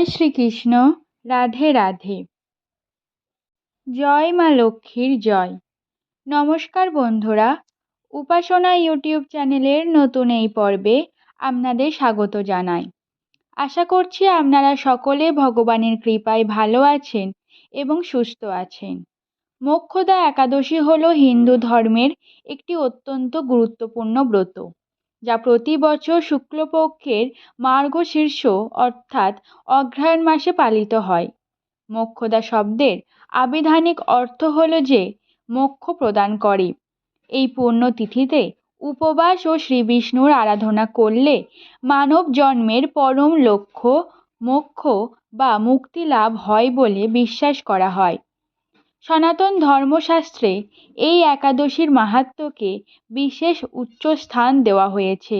জয় শ্রীকৃষ্ণ, রাধে রাধে। জয় মা লক্ষ্মীর জয়। নমস্কার বন্ধুরা, উপাসনা ইউটিউব চ্যানেলের নতুন এই পর্বে আপনাদের স্বাগত জানাই। আশা করছি আপনারা সকলে ভগবানের কৃপায় ভালো আছেন এবং সুস্থ আছেন। মোক্ষদা একাদশী হল হিন্দু ধর্মের একটি অত্যন্ত গুরুত্বপূর্ণ ব্রত। যা প্রতি বছর শুক্লপক্ষের মার্গশীর্ষ অর্থাৎ অগ্রহায়ণ মাসে পালিত হয়। মোক্ষদা শব্দের আবিধানিক অর্থ হল যে, মোক্ষ প্রদান করে। এই পুণ্যতিথিতে উপবাস ও শ্রীবিষ্ণুর আরাধনা করলে মানব জন্মের পরম লক্ষ্য, মোক্ষ বা মুক্তি লাভ হয় বলে বিশ্বাস করা হয়। সনাতন ধর্মশাস্ত্রে এই একাদশীর মাহাত্ম্যকে বিশেষ উচ্চ স্থান দেওয়া হয়েছে।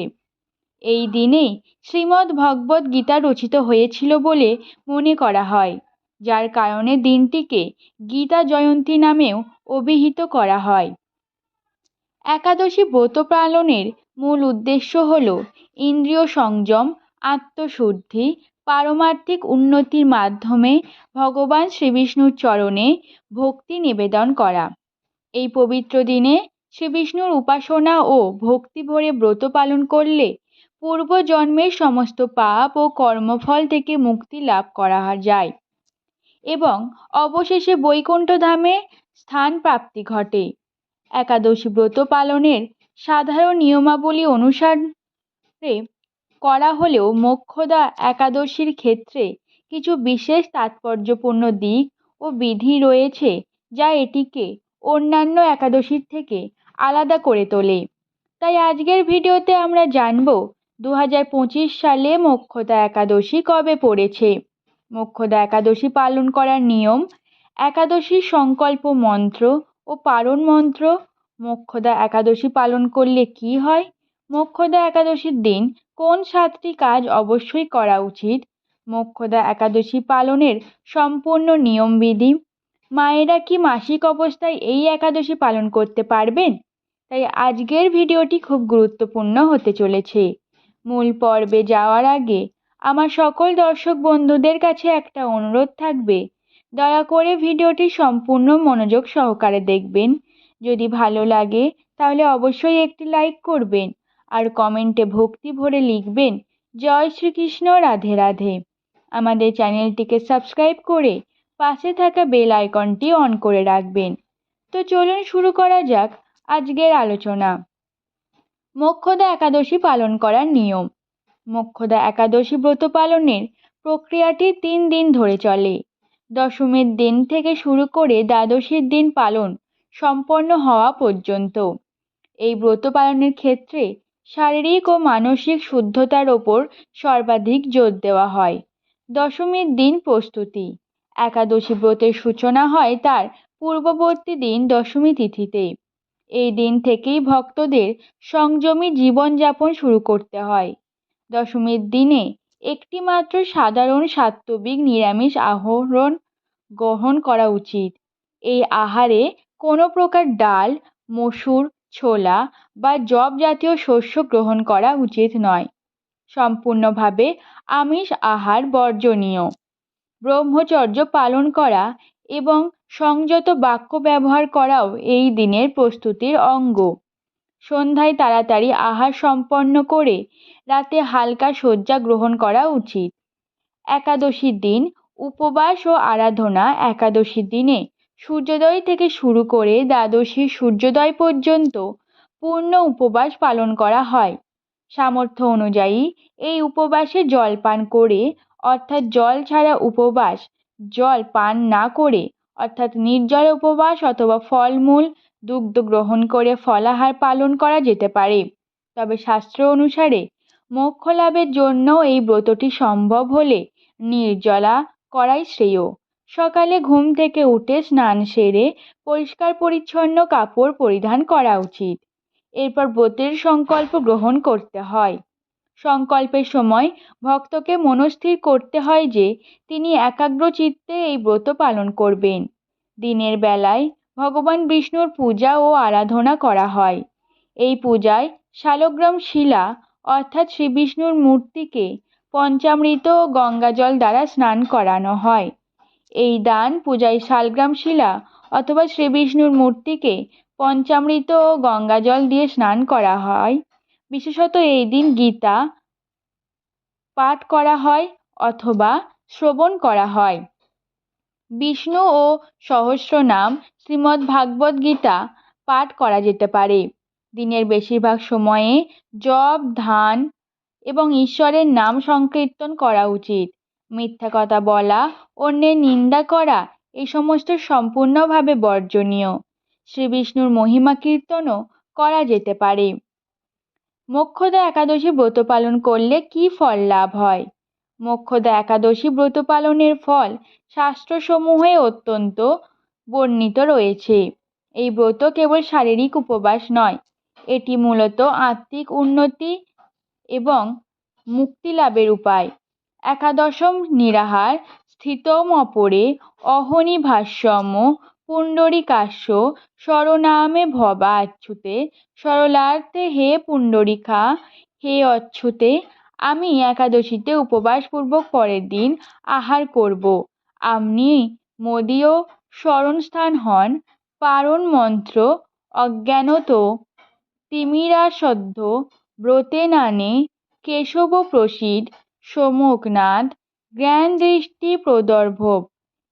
এই দিনে শ্রীমদ্ ভগবদ্ গীতা রচিত হয়েছিল বলে মনে করা হয়, যার কারণে দিনটিকে গীতা জয়ন্তী নামেও অভিহিত করা হয়। একাদশী ব্রত পালনের মূল উদ্দেশ্য হল ইন্দ্রিয় সংযম, আত্মশুদ্ধি পারমার্থিক উন্নতির মাধ্যমে ভগবান শ্রীবিষ্ণুর চরণে ভক্তি নিবেদন করা। এই পবিত্র দিনে শ্রীবিষ্ণুর উপাসনা ও ভক্তি ভরে ব্রত পালন করলে পূর্বজন্মের সমস্ত পাপ ও কর্মফল থেকে মুক্তি লাভ করা যায় এবং অবশেষে বৈকুণ্ঠ ধামে স্থান প্রাপ্তি ঘটে। একাদশী ব্রত পালনের সাধারণ নিয়মাবলী অনুসারে করা হলেও মোক্ষদা একাদশীর ক্ষেত্রে কিছু বিশেষ তাৎপর্যপূর্ণ দিক ও বিধি রয়েছে যা এটিকে অন্যান্য একাদশীর থেকে আলাদা করে তোলে। তাই আজকের ভিডিওতে আমরা জানব দু হাজার পঁচিশ সালে মোক্ষদা একাদশী কবে পড়েছে। মোক্ষদা একাদশী পালন করার নিয়ম একাদশীর সংকল্প মন্ত্র ও পারণ মন্ত্র। মোক্ষদা একাদশী পালন করলে কি হয়? মোক্ষদা একাদশীর দিন কোন সাতটি কাজ অবশ্যই করা উচিত? মোক্ষদা একাদশী পালনের সম্পূর্ণ নিয়মবিধি মায়েরা কি মাসিক অবস্থায় এই একাদশী পালন করতে পারবেন? তাই আজকের ভিডিওটি খুব গুরুত্বপূর্ণ হতে চলেছে। মূল পর্বে যাওয়ার আগে আমার সকল দর্শক বন্ধুদের কাছে একটা অনুরোধ থাকবে। দয়া করে ভিডিওটি সম্পূর্ণ মনোযোগ সহকারে দেখবেন। যদি ভালো লাগে তাহলে অবশ্যই একটি লাইক করবেন। আর কমেন্টে ভক্তি ভরে লিখবেন। জয় শ্রীকৃষ্ণ, রাধে রাধে। আমাদের চ্যানেলটিকে সাবস্ক্রাইব করে পাশে থাকা বেল আইকনটি অন করে রাখবেন। তো চলুন শুরু করা যাক আজকের আলোচনা। মোক্ষদা একাদশী পালন করার নিয়ম। মোক্ষদা একাদশী ব্রত পালনের প্রক্রিয়াটি তিন দিন ধরে চলে। দশমীর দিন থেকে শুরু করে দ্বাদশীর দিন পালন সম্পন্ন হওয়া পর্যন্ত। এই ব্রত পালনের ক্ষেত্রে শারীরিক ও মানসিক শুদ্ধতার ওপর সর্বাধিক জোর দেওয়া হয়। দশমীর দিন প্রস্তুতি। একাদশী ব্রতের সূচনা হয় তার পূর্ববর্তী দিন দশমী তিথিতে। এই দিন থেকেই ভক্তদের সংযমী জীবনযাপন শুরু করতে হয়। দশমীর দিনে একটি মাত্র সাধারণ সাত্ত্বিক নিরামিষ আহরণ গ্রহণ করা উচিত। এই আহারে কোনো প্রকার ডাল, মসুর ছোলা বা জব জাতীয় শস্য গ্রহণ করা উচিত নয়। সম্পূর্ণভাবে আমিষ আহার বর্জনীয়। ব্রহ্মচর্য পালন করা এবং সংযত বাক্য ব্যবহার করাও এই দিনের প্রস্তুতির অঙ্গ। সন্ধ্যায় তাড়াতাড়ি আহার সম্পন্ন করে রাতে হালকা শয্যা গ্রহণ করা উচিত। একাদশীর দিন উপবাস ও আরাধনা একাদশীর দিনে সূর্যোদয় থেকে শুরু করে দ্বাদশী সূর্যোদয় পর্যন্ত পূর্ণ উপবাস পালন করা হয়। সামর্থ্য অনুযায়ী এই উপবাসে জল পান করে, অর্থাৎ জল ছাড়া উপবাস, জল পান না করে, অর্থাৎ নির্জল উপবাস অথবা ফলমূল, দুগ্ধ গ্রহণ করে ফলাহার পালন করা যেতে পারে। তবে শাস্ত্র অনুসারে মোক্ষ লাভের জন্য এই ব্রতটি সম্ভব হলে নির্জলা করাই শ্রেয়। সকালে ঘুম থেকে উঠে স্নান সেরে পরিষ্কার পরিচ্ছন্ন কাপড় পরিধান করা উচিত। এরপর ব্রতের সংকল্প গ্রহণ করতে হয়। সংকল্পের সময় ভক্তকে মনস্থির করতে হয় যে তিনি একাগ্র চিত্তে এই ব্রত পালন করবেন। দিনের বেলায় ভগবান বিষ্ণুর পূজা ও আরাধনা করা হয়। এই পূজায় শালগ্রাম শিলা অর্থাৎ শ্রী বিষ্ণুর মূর্তিকে পঞ্চামৃত ও গঙ্গাজল দ্বারা স্নান করানো হয়। এই দান পূজায় শালগ্রাম শিলা অথবা শ্রীবিষ্ণুর মূর্তিকে পঞ্চামৃত ও গঙ্গাজল দিয়ে স্নান করা হয়। বিশেষত এই দিন গীতা পাঠ করা হয় অথবা শ্রবণ করা হয়। বিষ্ণু ও সহস্র নাম শ্রীমদ্ ভাগবত গীতা পাঠ করা যেতে পারে। দিনের বেশিরভাগ সময়ে জপ, ধ্যান এবং ঈশ্বরের নাম সংকীর্তন করা উচিত। মিথ্যা কথা বলা, অন্যের নিন্দা করা, এই সমস্ত সম্পূর্ণভাবে বর্জনীয়। শ্রী বিষ্ণুর মহিমা কীর্তনও করা যেতে পারে। মোক্ষদা একাদশী ব্রত পালন করলে কি ফল লাভ হয়? মোক্ষদা একাদশী ব্রত পালনের ফল শাস্ত্রসমূহে অত্যন্ত বর্ণিত রয়েছে। এই ব্রত কেবল শারীরিক উপবাস নয়, এটি মূলত আত্মিক উন্নতি এবং মুক্তি লাভের উপায়। একাদশম নিরাহার, স্থিতম অপরে, অহনি ভাষ্যম, পুণ্ডরিকাস্য, স্বরনামে ভবা অচ্যুতে সরলার্থে হে পুণ্ডরিকা, হে অচ্যুতে আমি একাদশীতে উপবাসপূর্বক পরের দিন আহার করব। আপনি মোদীয় স্মরণস্থান হন, পারণ মন্ত্র, অজ্ঞানত, তিমিরাসদ্ধ, ব্রতে নানে, কেশব প্রসিদ সমুখনাথ জ্ঞান দৃষ্টি প্রদর্ভব।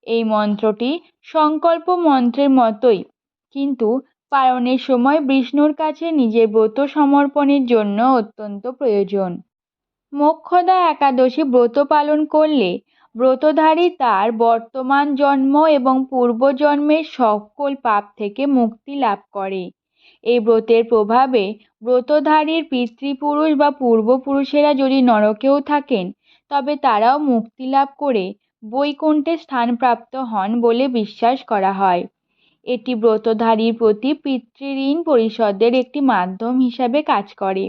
এই মন্ত্রটি সংকল্প মন্ত্রের মতোই। কিন্তু পালনের সময় বিষ্ণুর কাছে নিজের ব্রত সমর্পণের জন্য অত্যন্ত প্রয়োজন। মোক্ষদা একাদশী ব্রত পালন করলে ব্রতধারী তার বর্তমান জন্ম এবং পূর্বজন্মের সকল পাপ থেকে মুক্তি লাভ করে। এই ব্রতের প্রভাবে ব্রতধারীর পিতৃপুরুষ বা পূর্বপুরুষেরা যদি নরকেও থাকেন, তবে তারাও মুক্তি লাভ করে বৈকুণ্ঠে স্থানপ্রাপ্ত হন বলে বিশ্বাস করা হয়। এটি ব্রতধারীর প্রতি পিতৃঋণ পরিশোধের একটি মাধ্যম হিসাবে কাজ করে।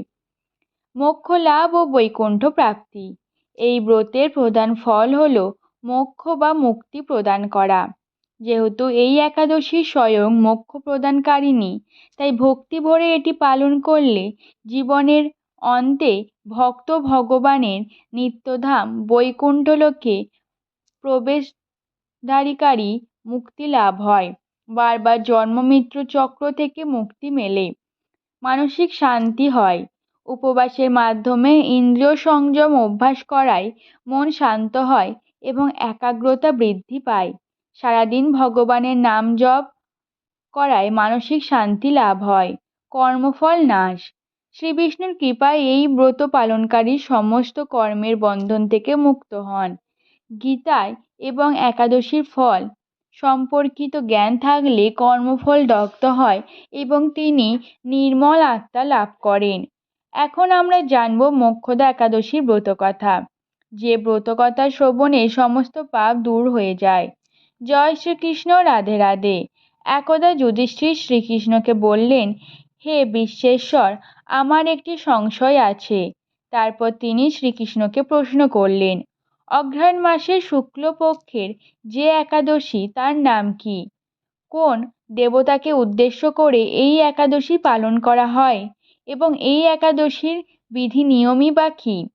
মোক্ষ লাভ ও বৈকুণ্ঠ প্রাপ্তি। এই ব্রতের প্রধান ফল হল মোক্ষ বা মুক্তি প্রদান করা। যেহেতু এই একাদশী স্বয়ং মোক্ষ প্রদানকারিণী তাই ভক্তি ভরে এটি পালন করলে জীবনের অন্তে ভক্ত ভগবানের নিত্যধাম বৈকুণ্ঠলোকে প্রবেশদ্বারিকারী মুক্তি লাভ হয়। বারবার জন্ম মৃত্যু চক্র থেকে মুক্তি মেলে। মানসিক শান্তি হয়। উপবাসের মাধ্যমে ইন্দ্রিয় সংযম অভ্যাস করায় মন শান্ত হয় এবং একাগ্রতা বৃদ্ধি পায়। সারাদিন ভগবানের নাম জপ করায় মানসিক শান্তি লাভ হয়, কর্মফল নাশ। শ্রী বিষ্ণুর কৃপায় এই ব্রত পালনকারী সমস্ত কর্মের বন্ধন থেকে মুক্ত হন। গীতায় এবং একাদশীর ফল সম্পর্কিত জ্ঞান থাকলে কর্মফল দগ্ধ হয় এবং তিনি নির্মল আত্মা লাভ করেন। এখন আমরা জানব মোক্ষদা একাদশীর ব্রতকথা। যে ব্রতকথা শ্রবণে সমস্ত পাপ দূর হয়ে যায়। জয় শ্রীকৃষ্ণ, রাধে রাধে। একদা যুধিষ্ঠির শ্রীকৃষ্ণকে বললেন, হে বিশ্বেশ্বর, আমার একটি সংশয় আছে। তারপর তিনি শ্রীকৃষ্ণকে প্রশ্ন করলেন, অঘ্রাণ মাসের শুক্লপক্ষের যে একাদশী, তার নাম কি? কোন দেবতাকে উদ্দেশ্য করে এই একাদশী পালন করা হয়? এবং এই একাদশীর বিধি নিয়মই বা কী?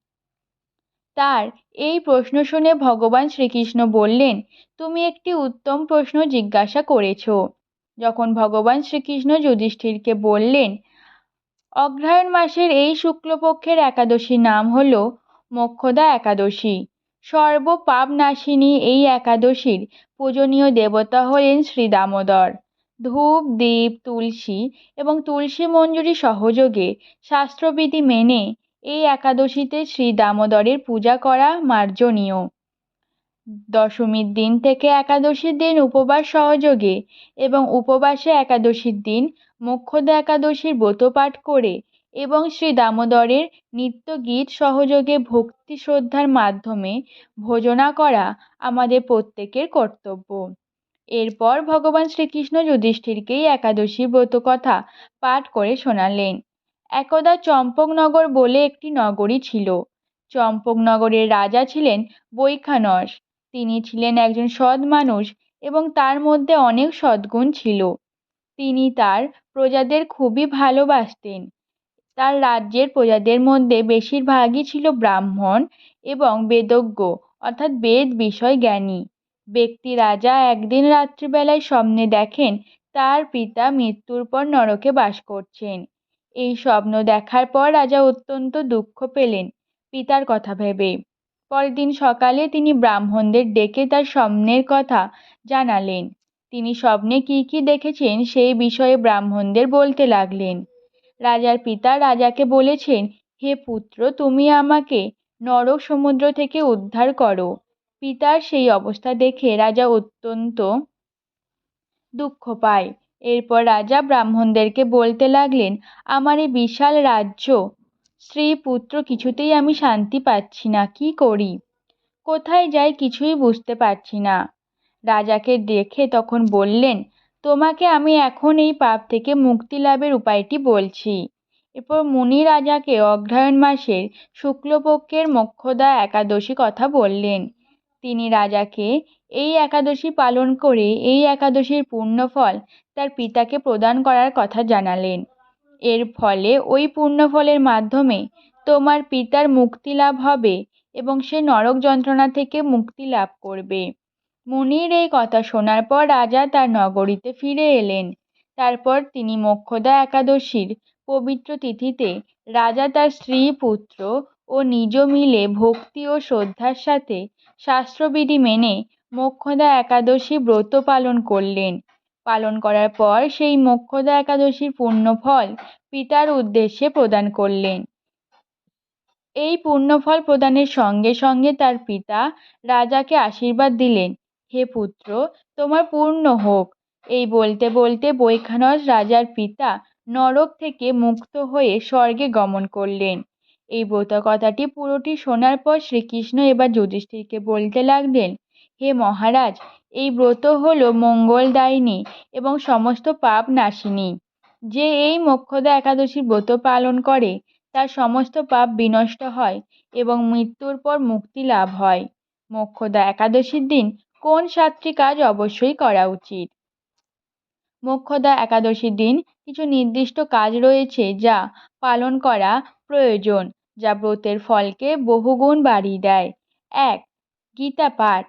তার এই প্রশ্ন শুনে ভগবান শ্রীকৃষ্ণ বললেন, তুমি একটি উত্তম প্রশ্ন জিজ্ঞাসা করেছ। যখন ভগবান শ্রীকৃষ্ণ যুধিষ্ঠিরকে বললেন, অগ্রহায়ণ মাসের এই শুক্লপক্ষের একাদশীর নাম হল মোক্ষদা একাদশী। সর্ব পাপ নাশিনী এই একাদশীর পূজনীয় দেবতা হলেন শ্রী দামোদর। ধূপ, দীপ, তুলসী এবং তুলসী মঞ্জুরি সহযোগে শাস্ত্রবিধি মেনে এই একাদশীতে শ্রী দামোদরের পূজা করা মার্জনীয়। দশমীর দিন থেকে একাদশীর দিন উপবাস সহযোগে এবং উপবাসে একাদশীর দিন মোক্ষদা একাদশীর ব্রত পাঠ করে এবং শ্রী দামোদরের নিত্য গীত সহযোগে ভক্তি শ্রদ্ধার মাধ্যমে ভোজনা করা আমাদের প্রত্যেকের কর্তব্য। এরপর ভগবান শ্রীকৃষ্ণ যুধিষ্ঠিরকেই একাদশী ব্রত কথা পাঠ করে শোনালেন। একদা চম্পকনগর বলে একটি নগরী ছিল। চম্পকনগরের রাজা ছিলেন বৈখানস। তিনি ছিলেন একজন সৎ মানুষ এবং তার মধ্যে অনেক সদ্গুণ ছিল। তিনি তার প্রজাদের খুবই ভালোবাসতেন। তার রাজ্যের প্রজাদের মধ্যে বেশিরভাগই ছিল ব্রাহ্মণ এবং বেদজ্ঞ, অর্থাৎ বেদ বিষয় জ্ঞানী। ব্যক্তি রাজা একদিন রাত্রিবেলায় স্বপ্নে দেখেন তার পিতা মৃত্যুর পর নরকে বাস করছেন। এই স্বপ্ন দেখার পর রাজা অত্যন্ত দুঃখ পেলেন পিতার কথা ভেবে। পরের দিন সকালে তিনি ব্রাহ্মণদের ডেকে তার স্বপ্নের কথা জানালেন। তিনি স্বপ্নে কি কি দেখেছেন সেই বিষয়ে ব্রাহ্মণদের বলতে লাগলেন। রাজার পিতা রাজাকে বলেছেন, হে পুত্র, তুমি আমাকে নরক সমুদ্র থেকে উদ্ধার করো। পিতার সেই অবস্থা দেখে রাজা অত্যন্ত দুঃখ পায়। এরপর রাজা ব্রাহ্মণদেরকে বলতে লাগলেন, আমার এই বিশাল রাজ্য স্ত্রী পুত্র কিছুতেই আমি শান্তি পাচ্ছি না, কি করি? কোথায় যাই কিছুই বুঝতে পারছি না। রাজাকে দেখে তখন বললেন, তোমাকে আমি এখন এই পাপ থেকে মুক্তি লাভের উপায়টি বলছি। এরপর মুনি রাজাকে অগ্রহায়ণ মাসের শুক্লপক্ষের মোক্ষদা একাদশী কথা বললেন। তিনি রাজাকে এই একাদশী পালন করে এই একাদশীর পুণ্যফল তার পিতাকে প্রদান করার কথা জানালেন। এর ফলে ওই পুণ্যফলের মাধ্যমে তোমার পিতার মুক্তি লাভ হবে এবং সে নরক যন্ত্রণা থেকে মুক্তি লাভ করবে। মুনির এই কথা শোনার পর রাজা তার নগরীতে ফিরে এলেন। তারপর তিনি মোক্ষদা একাদশীর পবিত্র তিথিতে রাজা তার স্ত্রী, পুত্র ও নিজ মিলে ভক্তি ও শ্রদ্ধার সাথে শাস্ত্রবিধি মেনে মোক্ষদা একাদশী ব্রত পালন করলেন। পালন করার পর সেই মোক্ষদা একাদশীর পুণ্যফল পিতার উদ্দেশ্যে প্রদান করলেন। এই পুণ্যফল প্রদানের সঙ্গে সঙ্গে তার পিতা রাজাকে আশীর্বাদ দিলেন। হে পুত্র, তোমার পূর্ণ হোক। এই বলতে বলতে বৈখানস রাজার পিতা নরক থেকে মুক্ত হয়ে স্বর্গে গমন করলেন। এই ব্রত কথাটি পুরোটি শোনার পর শ্রীকৃষ্ণ এবার যুধিষ্ঠিরকে বলতে লাগলেন হে মহারাজ, এই ব্রত হল মঙ্গলদায়িনী এবং সমস্ত পাপ নাশিনী। যে এই মোক্ষদা একাদশী ব্রত পালন করে, তার সমস্ত পাপ বিনষ্ট হয় এবং মৃত্যুর পর মুক্তি লাভ হয়। মোক্ষদা একাদশীর দিন কোন সাতটি কাজ অবশ্যই করা উচিত? মোক্ষদা একাদশীর দিন কিছু নির্দিষ্ট কাজ রয়েছে যা পালন করা প্রয়োজন, যা ব্রতের ফলকে বহুগুণ বাড়িয়ে দেয়। এক, গীতা পাঠ।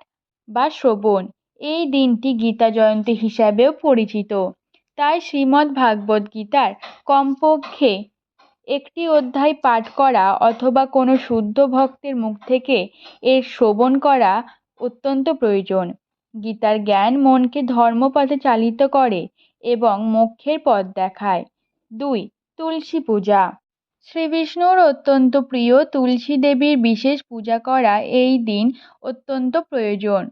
বা শ্রবণ। এই দিনটি গীতা জয়ন্তী হিসাবেও পরিচিত। তাই শ্রীমদ্ ভাগবত গীতার কমপক্ষে একটি অধ্যায় পাঠ করা অথবা কোনো শুদ্ধ ভক্তের মুখ থেকে এর শ্রবণ করা অত্যন্ত প্রয়োজন। গীতার জ্ঞান মনকে ধর্মপথে চালিত করে এবং মোক্ষের পথ দেখায়। দুই, তুলসী পূজা। শ্রী বিষ্ণুর অত্যন্ত প্রিয় তুলসী দেবীর বিশেষ পূজা করা এই দিন অত্যন্ত প্রয়োজন।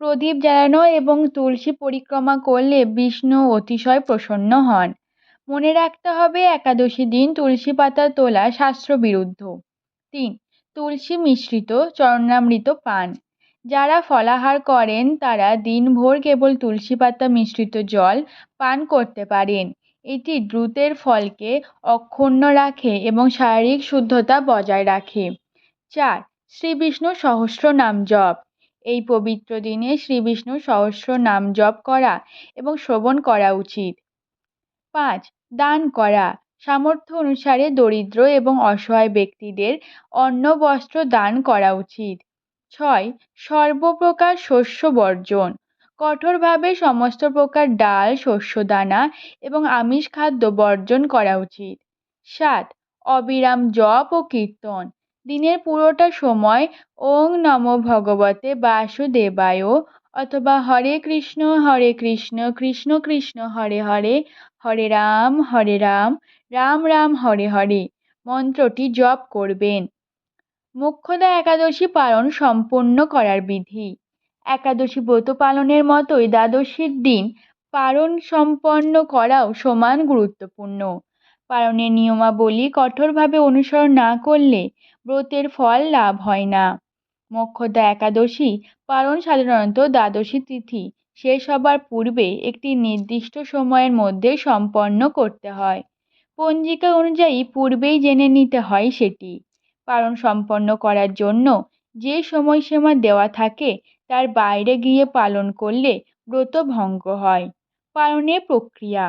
প্রদীপ জ্বালানো এবং তুলসী পরিক্রমা করলে বিষ্ণু অতিশয় প্রসন্ন হন। মনে রাখতে হবে একাদশী দিন তুলসী পাতা তোলা শাস্ত্রবিরুদ্ধ। তিন, তুলসী মিশ্রিত চরণামৃত পান। যারা ফলাহার করেন তারা দিনভর কেবল তুলসী পাতা মিশ্রিত জল পান করতে পারেন। এটি দ্রুতের ফলকে অক্ষুণ্ণ রাখে এবং শারীরিক শুদ্ধতা বজায় রাখে। চার শ্রী বিষ্ণু সহস্র নাম জপ। এই পবিত্র দিনে শ্রী বিষ্ণু সহস্র নাম জপ করা এবং শ্রবণ করা উচিত। পাঁচ, দান করা। সামর্থ্য অনুসারে দরিদ্র এবং অসহায় ব্যক্তিদের অন্ন বস্ত্র দান করা উচিত। ছয়, সর্বপ্রকার শস্য বর্জন। কঠোরভাবে সমস্ত প্রকার ডাল শস্যদানা এবং আমিষ খাদ্য বর্জন করা উচিত। সাত, অবিরাম জপ ও কীর্তন। দিনের পুরোটা সময় ওং নম ভগবতে বাসুদেবায় অথবা হরে কৃষ্ণ হরে কৃষ্ণ কৃষ্ণ কৃষ্ণ, হরে হরে হরে রাম হরে রাম রাম রাম, হরে হরে মন্ত্রটি জপ করবেন। মোক্ষদা একাদশী পালন সম্পন্ন করার বিধি। একাদশী ব্রত পালনের মতোই দ্বাদশীর দিন পালন সম্পন্ন করাও সমান গুরুত্বপূর্ণ। পালনের নিয়মাবলী কঠোরভাবে অনুসরণ না করলে ব্রতের ফল লাভ হয় না। মোক্ষদা একাদশী পালন সাধারণত দ্বাদশী তিথি। শেষ হবার পূর্বে একটি নির্দিষ্ট সময়ের মধ্যে সম্পন্ন করতে হয়। পঞ্জিকা অনুযায়ী পূর্বেই জেনে নিতে হয় সেটি। পালন সম্পন্ন করার জন্য যে সময়সীমা দেওয়া থাকে তার বাইরে গিয়ে পালন করলে ব্রত ভঙ্গ হয়। পালনের প্রক্রিয়া।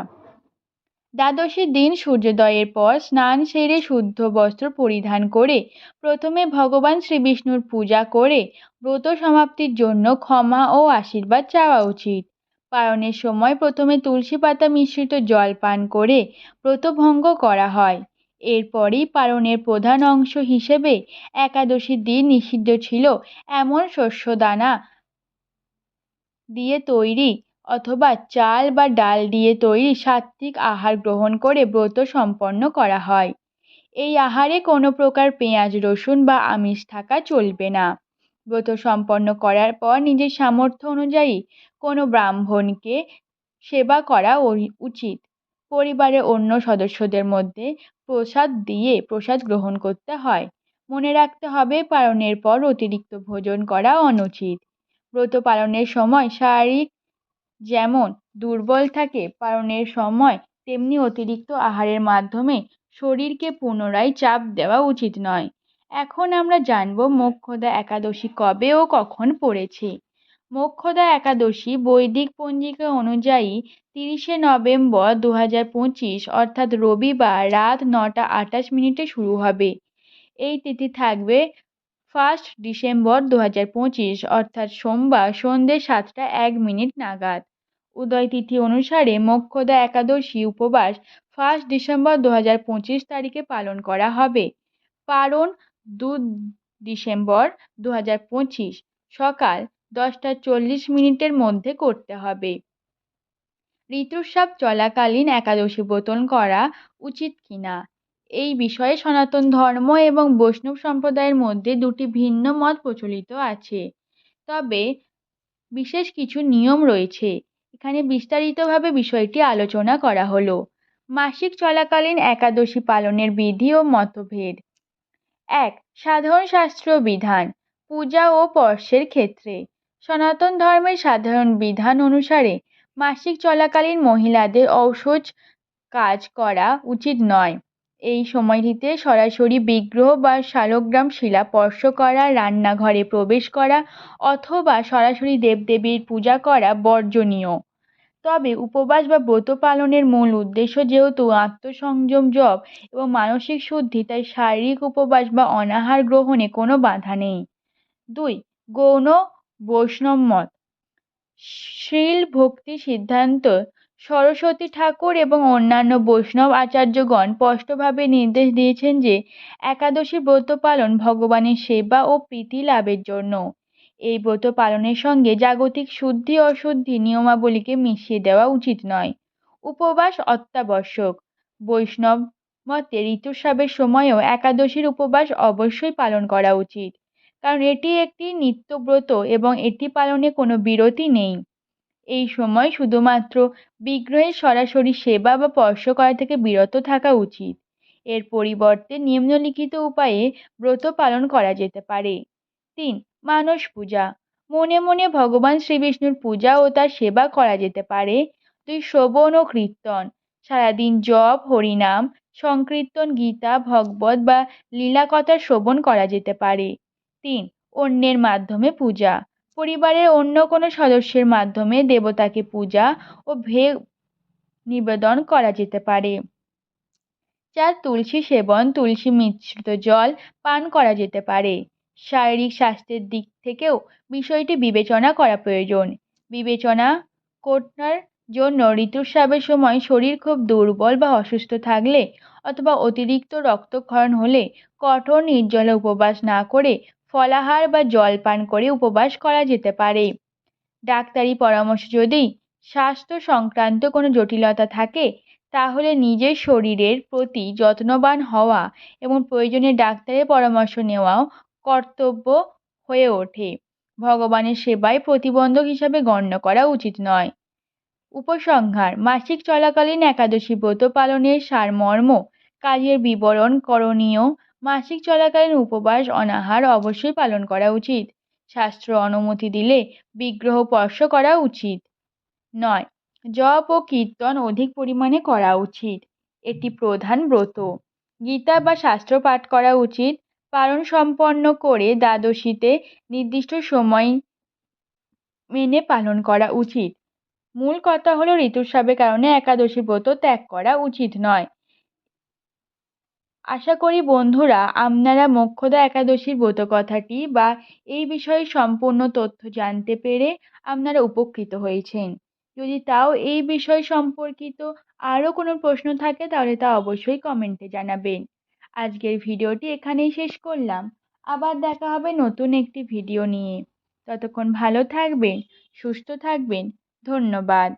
দ্বাদশীর দিন সূর্যোদয়ের পর স্নান সেরে শুদ্ধ বস্ত্র পরিধান করে প্রথমে ভগবান শ্রীবিষ্ণুর পূজা করে ব্রত সমাপ্তির জন্য ক্ষমা ও আশীর্বাদ চাওয়া উচিত। পালনের সময় প্রথমে তুলসী পাতা মিশ্রিত জল পান করে ব্রতভঙ্গ করা হয়। এরপরই পালনের প্রধান অংশ হিসেবে একাদশীর দিন নিষিদ্ধ ছিল, এমন শস্য দানা দিয়ে তৈরি অথবা চাল বা ডাল দিয়ে তৈরি সাত্ত্বিক আহার গ্রহণ করে ব্রত সম্পন্ন করা হয়। এই আহারে কোনো প্রকার পেঁয়াজ, রসুন বা আমিষ থাকা চলবে না। ব্রত সম্পন্ন করার পর নিজের সামর্থ্য অনুযায়ী কোনো ব্রাহ্মণকে সেবা করা উচিত। পরিবারের অন্য সদস্যদের মধ্যে প্রসাদ দিয়ে প্রসাদ গ্রহণ করতে হয়। মনে রাখতে হবে পালনের পর অতিরিক্ত ভোজন করা অনুচিত। ব্রত পালনের সময় শারীরিক যেমন দুর্বল থাকে, পালনের সময় তেমনি অতিরিক্ত আহারের মাধ্যমে শরীরকে পুনরায় চাপ দেওয়া উচিত নয়। এখন আমরা জানব মোক্ষদা একাদশী কবে ও কখন পড়েছে। মোক্ষদা একাদশী বৈদিক পঞ্জিকা অনুযায়ী তিরিশে নভেম্বর দু হাজার পঁচিশ, অর্থাৎ রবিবার রাত নটা আটাশ মিনিটে শুরু হবে। এই তিথি থাকবে ফার্স্ট ডিসেম্বর দু হাজার পঁচিশ, অর্থাৎ সোমবার সন্ধ্যে সাতটা এক মিনিট নাগাদ। উদয় তিথি অনুসারে মোক্ষদা একাদশী উপবাস ফার্স্ট ডিসেম্বর দু হাজার পঁচিশ তারিখে পালন করা হবে। পারণ দু ডিসেম্বর দু হাজার পঁচিশ, সকাল দশটা চল্লিশ মিনিটের মধ্যে করতে হবে। ঋতুস্রাব চলাকালীন একাদশী ব্রতন করা উচিত কিনা? এই বিষয়ে সনাতন ধর্ম এবং বৈষ্ণব সম্প্রদায়ের মধ্যে দুটি ভিন্ন মত প্রচলিত আছে। তবে বিশেষ কিছু নিয়ম রয়েছে। এখানে বিস্তারিতভাবে বিষয়টি আলোচনা করা হলো। মাসিক চলাকালীন একাদশী পালনের বিধি ও মতভেদ। এক, সাধারণ শাস্ত্র বিধান, পূজা ও পর্ষের ক্ষেত্রে। সনাতন ধর্মের সাধারণ বিধান অনুসারে মাসিক চলাকালীন মহিলাদের ঔষধ কাজ করা উচিত নয়। এই সময়টিতে সরাসরি বিগ্রহ বা শালগ্রাম শিলা স্পর্শ করা, রান্নাঘরে প্রবেশ করা অথবা সরাসরি দেবদেবীর পূজা করা বর্জনীয়। তবে উপবাস বা ব্রত পালনের মূল উদ্দেশ্য যেহেতু আত্মসংযম জপ এবং মানসিক শুদ্ধি, তাই শারীরিক উপবাস বা অনাহার গ্রহণে কোনো বাধা নেই। দুই, গৌণ বৈষ্ণব মত। শ্রীল ভক্তি সিদ্ধান্ত, সরস্বতী ঠাকুর এবং অন্যান্য বৈষ্ণব আচার্যগণ স্পষ্টভাবে নির্দেশ দিয়েছেন যে, একাদশী ব্রত পালন ভগবানের সেবা ও প্রীতি লাভের জন্য। এই ব্রত পালনের সঙ্গে জাগতিক শুদ্ধি, অশুদ্ধি নিয়মাবলীকে মিশিয়ে দেওয়া উচিত নয়। উপবাস অত্যাবশ্যক। বৈষ্ণব মতে ঋতুস্রাবের সময়ও একাদশীর উপবাস অবশ্যই পালন করা উচিত। কারণ এটি একটি নিত্যব্রত এবং এটি পালনে কোনো বিরতি নেই। এই সময় শুধুমাত্র বিগ্রহের সরাসরি সেবা বা স্পর্শ করা থেকে বিরত থাকা উচিত। এর পরিবর্তে নিম্নলিখিত উপায়ে ব্রত পালন করা যেতে পারে। তিন, মানস পূজা। মনে মনে ভগবান শ্রীবিষ্ণুর পূজা ও তার সেবা করা যেতে পারে। দুই, শ্রবণ ও কীর্তন। সারাদিন জপ, হরিনাম, সংকীর্তন, গীতা, ভগবত বা লীলাকথা শ্রবণ করা যেতে পারে। তিন, অন্যের মাধ্যমে পূজা। পরিবারের অন্য কোনো সদস্যের মাধ্যমে দেবতাকে পূজা ও ভে নিবেদন করা যেতে পারে। চার, তুলসী সেবন, তুলসী মিশ্রিত জল পান করা যেতে পারে। শারীরিক স্বাস্থ্যের দিক থেকেও বিষয়টি বিবেচনা করা প্রয়োজন। বিবেচনা করার জন্য ঋতুস্রাবের সময় শরীর খুব দুর্বল বা অসুস্থ থাকলে অথবা অতিরিক্ত রক্তক্ষরণ হলে কঠোর নির্জলে উপবাস না করে ফলাহার বা জল পান করে উপবাস করা যেতে পারে। ডাক্তারি পরামর্শ যদি স্বাস্থ্য সংক্রান্ত কোনো জটিলতা থাকে, তাহলে নিজের শরীরের প্রতি যত্নবান হওয়া এবং প্রয়োজনে ডাক্তারের পরামর্শ নেওয়াও কর্তব্য হয়ে ওঠে। ভগবানের সেবায় প্রতিবন্ধক হিসাবে গণ্য করা উচিত নয়। উপসংহার, মাসিক চলাকালীন একাদশী ব্রত পালনের সারমর্ম, কাজের বিবরণ করণীয় মাসিক চলাকালীন উপবাস অনাহার অবশ্যই পালন করা উচিত। শাস্ত্র অনুমতি দিলে বিগ্রহ স্পর্শ করা উচিত। নয়, জপ ও কীর্তন অধিক পরিমাণে করা উচিত। এটি প্রধান ব্রত। গীতা বা শাস্ত্র পাঠ করা উচিত। পালন সম্পন্ন করে দ্বাদশীতে নির্দিষ্ট সময় মেনে পালন করা উচিত। মূল কথা হলো ঋতুস্রাবের কারণে একাদশী ব্রত ত্যাগ করা উচিত নয়। আশা করি বন্ধুরা, আপনারা মোক্ষদা একাদশীর ব্রত কথাটি বা এই বিষয়ে সম্পূর্ণ তথ্য জানতে পেরে আপনারা উপকৃত হয়েছেন। যদি তাও এই বিষয় সম্পর্কিত আরও কোনো প্রশ্ন থাকে, তাহলে তা অবশ্যই কমেন্টে জানাবেন। আজকের ভিডিওটি এখানেই শেষ করলাম। আবার দেখা হবে নতুন একটি ভিডিও নিয়ে। ততক্ষণ ভালো থাকবেন, সুস্থ থাকবেন। ধন্যবাদ।